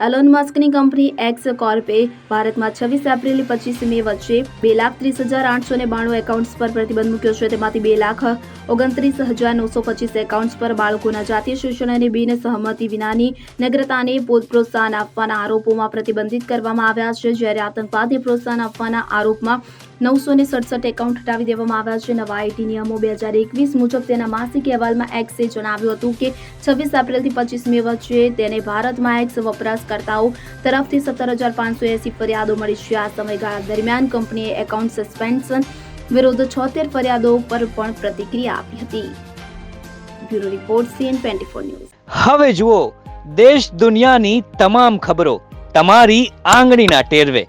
Alone મસ્કની કંપની X કોર્પે ભારતમાં છવ્વીસ એપ્રિલ પચીસ મે વચ્ચે બે લાખ ત્રીસ હજાર આઠસો ને બાણું એકાઉન્ટ્સ પર પ્રતિબંધ મૂક્યો છે. તેમાંથી બે લાખ ઓગણત્રીસ હજાર નવસો પચીસ એકાઉન્ટ્સ પર બાળકોના જાતીય શોષણ અને બિન સહમતિ વિનાની નગ્રતાને પ્રોત્સાહન આપવાના આરોપોમાં પ્રતિબંધિત કરવામાં આવ્યા છે. જ્યારે આતંકવાદને પ્રોત્સાહન આપવાના આરોપમાં નવસો ને સડસઠ એકાઉન્ટ હટાવી દેવામાં આવ્યા છે. નવા આઈટી નિયમો બે હજાર એકવીસ મુજબ તેના માસિક અહેવાલમાં એક્સે જણાવ્યું હતું કે છવ્વીસ એપ્રિલથી પચીસ મે વચ્ચે તેને ભારતમાં એક્સ વપરાશકર્તાઓ તરફથી સત્તર હજાર પાંચસો એસી ફરિયાદો મળી છે. આ સમયગાળા દરમિયાન કંપનીએ એકાઉન્ટ સસ્પેન્શન વિરુદ્ધ છોતેર ફરિયાદો પર પણ પ્રતિક્રિયા આપી હતી. Bureau report CN twenty four news. હવે જુઓ, દેશ દુનિયાની તમામ ખબરો તમારી આંગળીના ટેરવે.